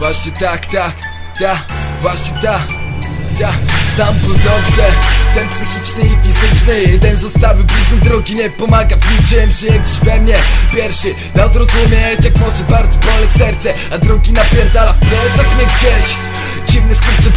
Właśnie tak, tak, ta, właśnie tak, ta Znam ból dobrze, ten psychiczny i fizyczny. Jeden zostawił bliźni drogi, nie pomaga. W niczym Żyje gdzieś we mnie, pierwszy dał zrozumieć Jak może bardzo boleć serce, a drugi napierdala w plecach mnie gdzieś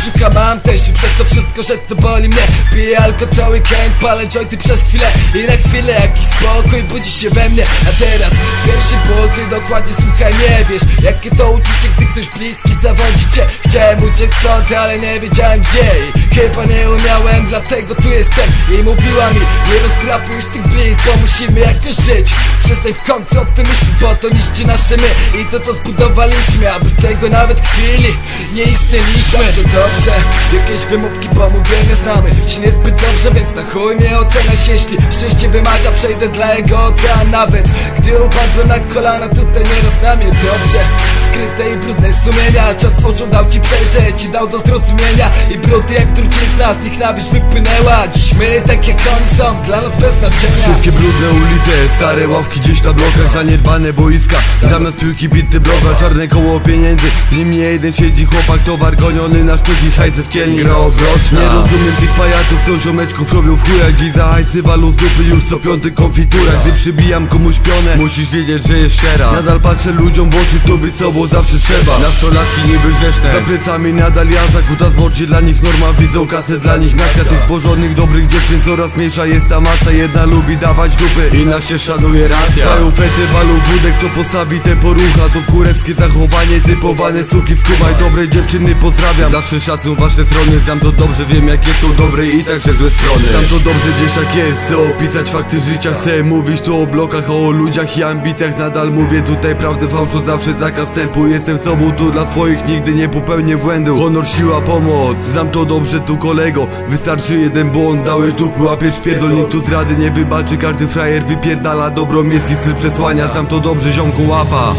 brzucha mam też i przez to wszystko, że to boli mnie. Piję alko cały kęt, palę jointy przez chwilę. I na chwilę jakiś spokój budzi się we mnie. A teraz pierwszy ból, ty dokładnie słuchaj, nie wiesz. Jakie to uczucie, gdy ktoś bliski zawodzi cię? Chciałem uciec stąd, ale nie wiedziałem gdzie. I chyba nie umiałem, dlatego tu jestem. I mówiła mi, nie rozdrapuj już tych blisk, bo musimy jakoś żyć. Przestań w końcu o tym myśli, bo to niszczy nasze my. I to to zbudowaliśmy, a bez tego nawet chwili nie istnieliśmy To dobrze, jakieś wymówki pomówienia znamy. Się niezbyt dobrze, więc na chuj mnie oceniasz Jeśli szczęście wymaga, przejdę dla jego ocean. Nawet gdy upadłem na kolana, tutaj nie rozznamie Dobrze, skryte i brudne sumienia. Czas oczu dał ci przejrzeć i dał do zrozumienia. I brudy jak trucizna, z nich nawyż wypłynęła. Dziś my, tak jak oni są, dla nas bez znaczenia. Wszystkie brudne ulice, stare ławki gdzieś na blokach Zaniedbane boiska, zamiast piłki bity bloga Czarne koło pieniędzy, w nim nie jeden siedzi chłopak Towar goniony na sztuki, hajsy w kielni obroczna Nie rozumiem tych pajaców, co ziomeczków robią w chujach Dziś za hajsy walu z dupy już co piąty konfitura. Gdy przybijam komuś pionę, musisz wiedzieć, że jest szczera. Nadal patrzę ludziom w oczy, to być sobą zawsze trzeba. Nastolatki niby grzeszne, za plecami nadal ja Zakuta zboczy dla nich norma, widzą kasę dla nich Nacja tych porządnych, dobrych dziewczyn. Coraz mniejsza jest ta masa Jedna lubi dawać dupy, inna się szanuje racja. Trwają fety, walą wódek, co postawi te porucha. To kurewskie zachowanie, typowane suki. Skumaj Dobre dziewczyny pozdrawiam, zawsze szacun wasze strony. Znam to dobrze, wiem jakie są dobre i także złe strony. Znam to dobrze, wiesz jak jest, chcę opisać fakty życia. Chcę mówić tu o blokach, o ludziach i ambicjach. Nadal mówię tutaj prawdę, fałszu zawsze zakaz tempu. Jestem sobą tu dla swoich, nigdy nie popełnię błędu. Honor, siła, pomoc, znam to dobrze tu kolego. Wystarczy jeden błąd, dałeś dupy, łapiesz pierdol. Nikt tu zrady nie wybaczy, każdy frajer wypierdala Dobro miejski przesłania, znam to dobrze, ziomku łapa